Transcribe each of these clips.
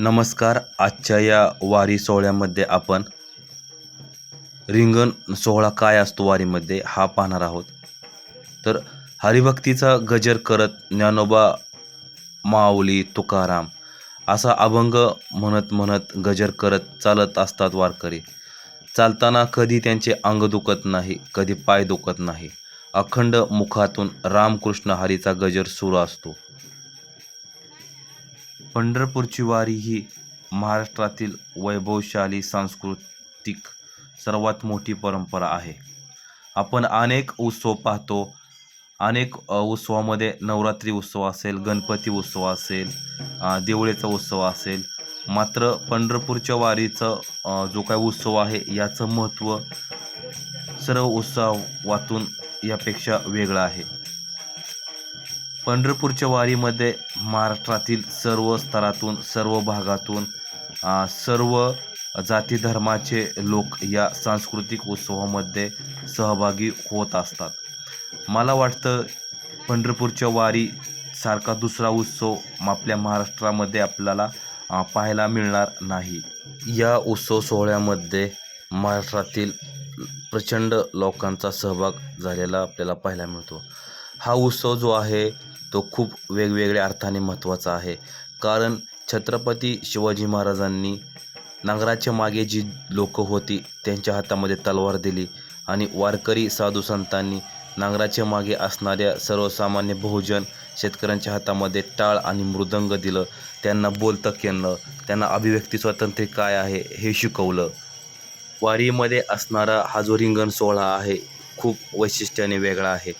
नमस्कार आजच्या या वारी सोहळ्यामध्ये आपण रिंगण सोहळा काय असतो वारीमध्ये हा पाहणार आहोत. तर हरिभक्तीचा गजर करत ज्ञानोबा माऊली तुकाराम असा अभंग म्हणत म्हणत गजर करत चालत असतात वारकरी. चालताना कधी त्यांचे अंग दुखत नाही कधी पाय दुखत नाही. अखंड मुखातून रामकृष्ण हरीचा गजर सुरू असतो. पंढरपूरची वारी ही महाराष्ट्रातील वैभवशाली सांस्कृतिक सर्वात मोठी परंपरा आहे. आपण अनेक उत्सव पाहतो. अनेक उत्सवामध्ये नवरात्री उत्सव असेल गणपती उत्सव असेल देवळेचा उत्सव असेल. मात्र पंढरपूरच्या वारीचं जो काय उत्सव आहे याचं महत्त्व सर्व उत्सवातून यापेक्षा वेगळं आहे. पंढरपूरच्या वारीमध्ये महाराष्ट्रातील सर्व स्तरातून सर्व भागातून सर्व जाती धर्माचे लोक या सांस्कृतिक उत्सवामध्ये सहभागी होत असतात. मला वाटतं पंढरपूरच्या वारी सारखा दुसरा उत्सव आपल्या महाराष्ट्रामध्ये आपल्याला पाहायला मिळणार नाही. या उत्सव सोहळ्यामध्ये महाराष्ट्रातील प्रचंड लोकांचा सहभाग झालेला आपल्याला पाहायला मिळतो. हा उत्सव जो आहे तो खूप वेगवेगळ्या अर्थाने महत्त्वाचा आहे. कारण छत्रपती शिवाजी महाराजांनी नांगराच्या मागे जी लोकं होती त्यांच्या हातामध्ये तलवार दिली आणि वारकरी साधू संतांनी नांगराच्या मागे असणाऱ्या सर्वसामान्य बहुजन शेतकऱ्यांच्या हातामध्ये टाळ आणि मृदंग दिलं त्यांना बोलतं केलं त्यांना अभिव्यक्ती स्वातंत्र्य काय आहे हे शिकवलं. वारीमध्ये असणारा हा जो रिंगण सोहळा आहे खूप वैशिष्ट्याने वेगळा आहे.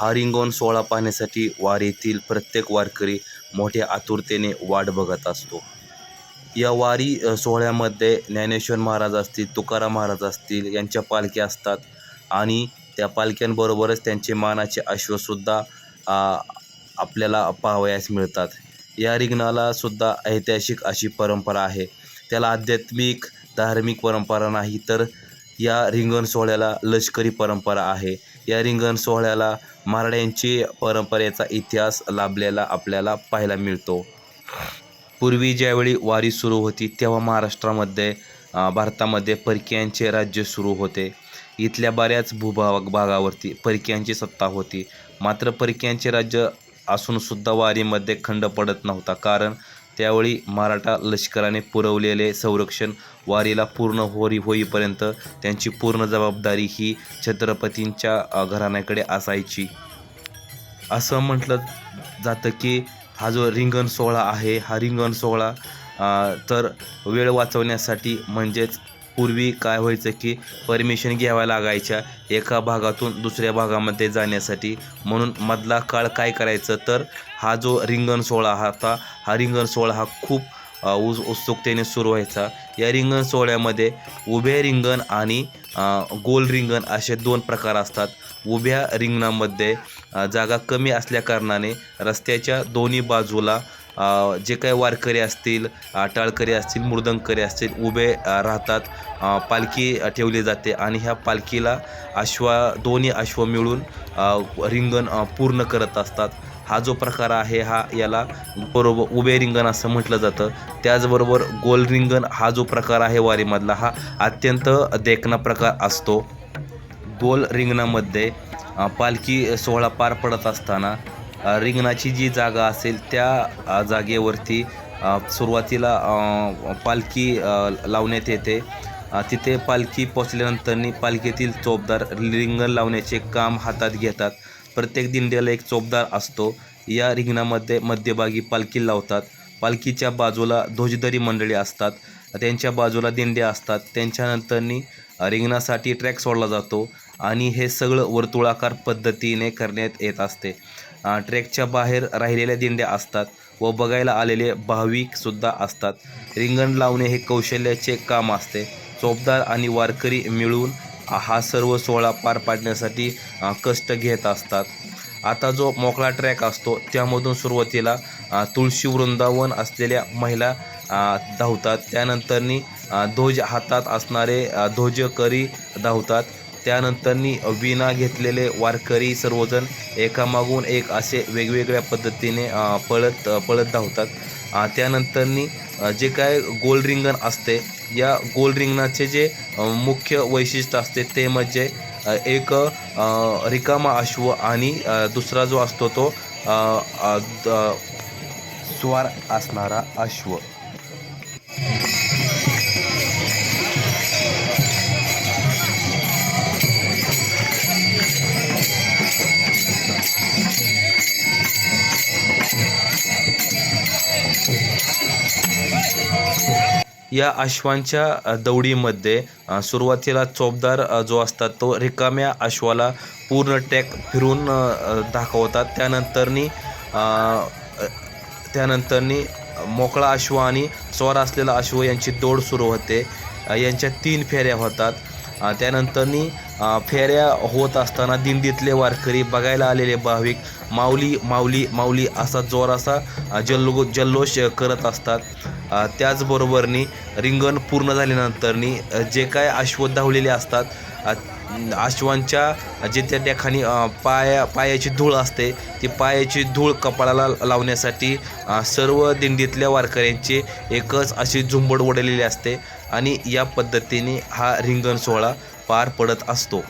हा रिंगण सोहळा पाहण्यासाठी वारीतील प्रत्येक वारकरी मोठ्या आतुरतेने वाट बघत असतो. या वारी सोहळ्यामध्ये ज्ञानेश्वर महाराज असतील तुकाराम महाराज असतील यांच्या पालख्या असतात आणि त्या पालख्यांबरोबरच त्यांचे मानाचे अश्वसुद्धा आपल्याला पाहावयास मिळतात. या रिंगणाला सुद्धा ऐतिहासिक अशी परंपरा आहे. त्याला आध्यात्मिक धार्मिक परंपरा नाही तर या रिंगण सोहळ्याला लष्करी परंपरा आहे. या रिंगण सोहळ्याला मारड्यांची परंपरेचा इतिहास लाभलेला आपल्याला पाहायला मिळतो. पूर्वी ज्यावेळी वारी सुरू होती तेव्हा महाराष्ट्रामध्ये भारतामध्ये परकीयांचे राज्य सुरू होते. इथल्या बऱ्याच भूभाग भागावरती परकीयांची सत्ता होती. मात्र परकीयांचे राज्य असूनसुद्धा वारीमध्ये खंड पडत नव्हता. कारण त्यावेळी मराठा लष्कराने पुरवलेले संरक्षण वारीला पूर्ण होरी होईपर्यंत त्यांची पूर्ण जबाबदारी ही छत्रपतींच्या घराण्याकडे असायची. असं म्हटलं जातं की हा जो रिंगण सोहळा आहे हा रिंगण सोहळा तर वेळ वाचवण्यासाठी म्हणजेच पूर्वी काय व्हायचं की परमिशन घ्याव्या लागायच्या एका भागातून दुसऱ्या भागामध्ये जाण्यासाठी. म्हणून मधला काळ काय करायचं तर हा जो रिंगण सोहळा हा होता हा रिंगण सोहळा हा खूप उज उस उत्सुकतेने सुरू व्हायचा. या रिंगण सोहळ्यामध्ये उभे रिंगण आणि गोल रिंगण असे दोन प्रकार असतात. उभ्या रिंगणामध्ये जागा कमी असल्याकारणाने रस्त्याच्या दोन्ही बाजूला जे काही वारकरी असतील टाळकरी असतील मृदंगकरी असतील उभे राहतात पालखी ठेवली जाते आणि ह्या पालखीला अश्वा दोन्ही अश्व मिळून रिंगण पूर्ण करत असतात. हा जो प्रकार आहे हा याला बरोबर उभे रिंगण असं म्हटलं जातं. त्याचबरोबर गोल रिंगण हा जो प्रकार आहे वारीमधला हा अत्यंत देखणा प्रकार असतो. गोल रिंगणामध्ये पालखी सोहळा पार पडत असताना रिंगणाची जी जागा असेल त्या जागेवरती सुरुवातीला पालखी लावण्यात येते. तिथे पालखी पोचल्यानंतरनी पालखीतील चोपदार रिंगण लावण्याचे काम हातात घेतात. प्रत्येक दिंड्याला एक चोपदार असतो. या रिंगणामध्ये मध्यभागी पालखी लावतात. पालखीच्या बाजूला ध्वजदरी मंडळी असतात. त्यांच्या बाजूला दिंड्या असतात. त्यांच्यानंतरनी रिंगणासाठी ट्रॅक सोडला जातो आणि हे सगळं वर्तुळाकार पद्धतीने करण्यात येत असते. ट्रॅकच्या बाहेर राहिलेल्या दिंड्या असतात व बघायला आलेले भाविकसुद्धा असतात. रिंगण लावणे हे कौशल्याचे काम असते. चोपदार आणि वारकरी मिळून हा सर्व सोहळा पार पाडण्यासाठी कष्ट घेत असतात. आता जो मोकळा ट्रॅक असतो त्यामधून सुरुवातीला तुळशी वृंदावन असलेल्या महिला धावतात. त्यानंतरनी ध्वज हातात असणारे ध्वजकरी धावतात. त्यानंतरनी विणा घेतलेले वारकरी सर्वजण एकामागून एक असे वेगवेगळ्या पद्धतीने पळत पळत धावतात. त्यानंतरनी जे काय गोल रिंगण असते या गोल रिंगणाचे जे मुख्य वैशिष्ट्य असते ते म्हणजे एक रिकामा अश्व आणि दुसरा जो असतो तो द- स्वार असणारा अश्व. या अश्वांच्या दौडीमध्ये सुरुवातीला चोपदार जो असतात तो रिकाम्या अश्वाला पूर्ण टॅक फिरून दाखवतात. त्यानंतरनी त्यानंतरनी मोकळा अश्व आणि स्वार असलेला अश्व यांची दौड सुरू होते. यांच्या तीन फेऱ्या होतात. त्यानंतरनी फेऱ्या होत असताना दिंडीतले वारकरी बघायला आलेले भाविक माऊली माऊली माऊली असा जोर असा जल्लो जल्लोष करत असतात. त्याचबरोबरनी रिंगण पूर्ण झाल्यानंतरनी जे काय अश्व धावलेले असतात अश्वांच्या जे त्या ठिकाणी पाया पायाची धूळ असते ती पायाची धूळ कपाळाला लावण्यासाठी सर्व दिंडीतल्या वारकऱ्यांची एकच अशी झुंबड उडलेली असते आणि या पद्धतीने हा रिंगण सोहळा पार पडत असतो.